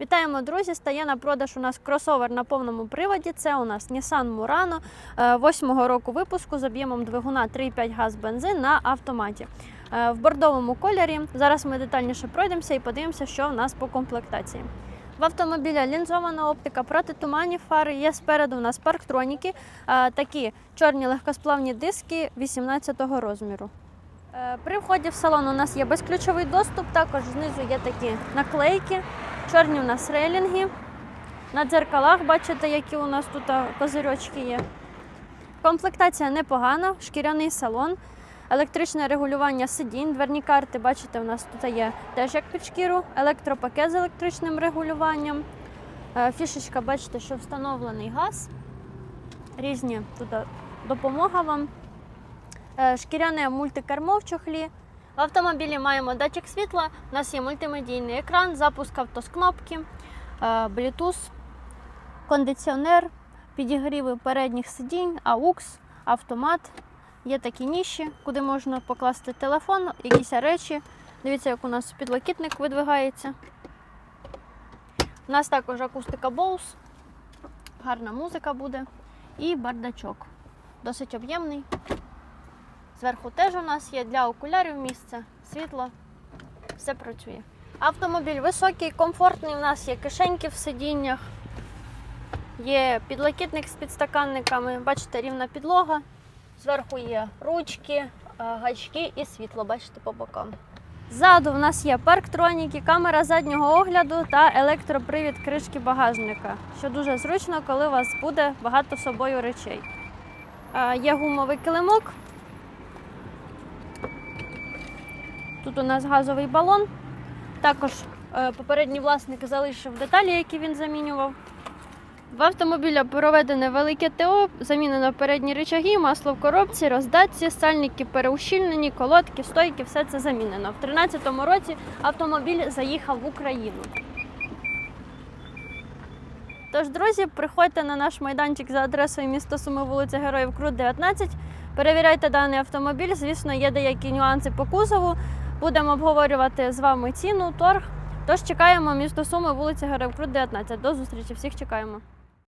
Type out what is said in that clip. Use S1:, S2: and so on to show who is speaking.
S1: Вітаємо, друзі! Стає на продаж у нас кросовер на повному приводі. Це у нас Nissan Murano е, восьмого року випуску з об'ємом двигуна 3,5 газ бензин на автоматі. Е, В бордовому кольорі. Зараз ми детальніше пройдемося і подивимося, що в нас по комплектації. В автомобіля лінзована оптика, протитуманні фари. Є спереду у нас парктроніки, е, такі чорні легкосплавні диски 18-го розміру. Е, При вході в салон у нас є безключовий доступ, також знизу є такі наклейки, чорні у нас рейлінги. На дзеркалах бачите, які у нас тут козирьочки є. Комплектація непогана, шкіряний салон, електричне регулювання сидінь, дверні карти, бачите, у нас тут є теж як під шкіру, електропакет з електричним регулюванням. Е, Фішечка, бачите, що встановлений газ. Різні тут допомога вам. Е, Шкіряне мультикермо в чохлі. В автомобілі маємо датчик світла, у нас є мультимедійний екран, запуск авто з кнопки, е, Bluetooth, кондиціонер, підігріви передніх сидінь, AUX, автомат. Є такі ніші, куди можна покласти телефон, якісь речі. Дивіться, як у нас підлокітник видвигається. У нас також акустика Bose, гарна музика буде і бардачок. Досить об'ємний. Зверху теж у нас є для окулярів місце, світло, все працює. Автомобіль високий, комфортний. У нас є кишеньки в сидіннях, є підлокітник з підстаканниками, бачите, рівна підлога. Зверху є ручки, е, гачки і світло, бачите, по бокам. Ззаду в нас є парктроніки, камера заднього огляду та електропривід кришки багажника, що дуже зручно, коли у вас буде багато собою речей. Е, Є гумовий килимок, Тут у нас газовий балон. Також е, попередній власник залишив деталі, які він замінював. В автомобіля проведене велике ТО, замінено передні рычаги, масло в коробці, роздатці, сальники переущільнені, колодки, стойки, все це замінено. В 2013 році автомобіль заїхав в Україну. Тож, друзі, приходьте на наш майданчик за адресою місто Суми, вулиця Героїв Крут, 19. Перевіряйте даний автомобіль. Звісно, є деякі нюанси по кузову. Будемо обговорювати з вами ціну, торг. Тож чекаємо місто Суми, вулиця Героїв Крут, 19. До зустрічі. Всіх чекаємо.